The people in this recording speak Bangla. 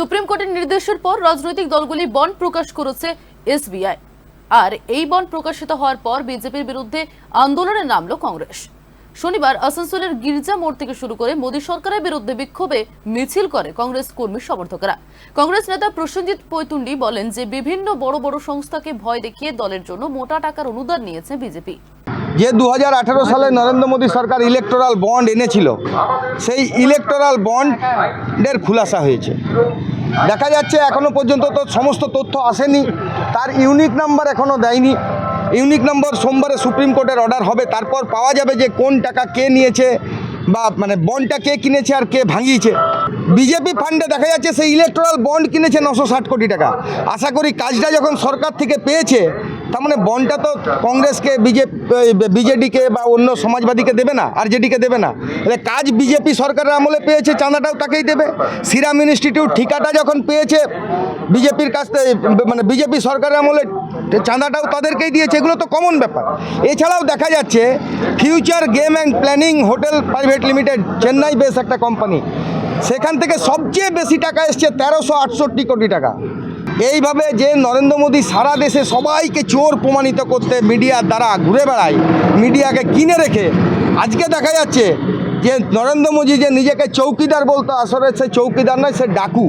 সুপ্রিম কোর্টের নির্দেশের পর রাজনৈতিক দলগুলি বন্ড প্রকাশ করেছে এসবিআই। আর এই বন্ড প্রকাশিত হওয়ার পর বিজেপির বিরুদ্ধে আন্দোলনে নামল কংগ্রেস। শনিবার আসানসোলের গির্জা মোড় থেকে শুরু করে মোদী সরকারের বিরুদ্ধে বিক্ষোভে মিছিল করে কংগ্রেস কর্মী সমর্থকরা। কংগ্রেস নেতা প্রসেনজিৎ পৈতুন্ডি বলেন যে, বিভিন্ন বড় বড় সংস্থাকে ভয় দেখিয়ে দলের জন্য মোটা টাকার অনুদান নিয়েছে বিজেপি। যে দু হাজার আঠেরো সালে নরেন্দ্র মোদী সরকার ইলেকটোরাল বন্ড এনেছিল, সেই ইলেকটোরাল বন্ডের খুলাসা হয়েছে। দেখা যাচ্ছে এখনও পর্যন্ত তো সমস্ত তথ্য আসেনি, তার ইউনিক নাম্বার এখনও দেয়নি। ইউনিক নম্বর সোমবারে সুপ্রিম কোর্টের অর্ডার হবে, তারপর পাওয়া যাবে যে কোন টাকা কে নিয়েছে বা মানে বন্ডটা কে কিনেছে আর কে ভাঙিয়েছে। বিজেপি ফান্ডে দেখা যাচ্ছে সেই ইলেকট্রাল বন্ড কিনেছে নশো ষাট কোটি টাকা। আশা করি কাজটা যখন সরকার থেকে পেয়েছে তার মানে বনটা তো কংগ্রেসকে, বিজেপি বিজেডিকে বা অন্য সমাজবাদীকে দেবে না আর জেডিকে দেবে না। তাহলে কাজ বিজেপি সরকারের আমলে পেয়েছে, চাঁদাটাও তাকেই দেবে। সিরাম ইনস্টিটিউট ঠিকাটা যখন পেয়েছে, বিজেপির কাছ থেকে মানে বিজেপি সরকারের আমলে চাঁদাটাও তাদেরকেই দিয়েছে, এগুলো তো কমন ব্যাপার। এছাড়াও দেখা যাচ্ছে future game and planning hotel private limited Chennai base একটা কোম্পানি সেখান থেকে সবচেয়ে বেশি টাকা এসছে তেরোশো আটষট্টি কোটি টাকা। এইভাবে যে নরেন্দ্র মোদী সারা দেশে সবাইকে চোর প্রমাণিত করতে মিডিয়ার দ্বারা ঘুরে বেড়ায়, মিডিয়াকে কিনে রেখে, আজকে দেখা যাচ্ছে যে নরেন্দ্র মোদী যে নিজেকে চৌকিদার বলতো আসলে সে চৌকিদার নয়, সে ডাকু।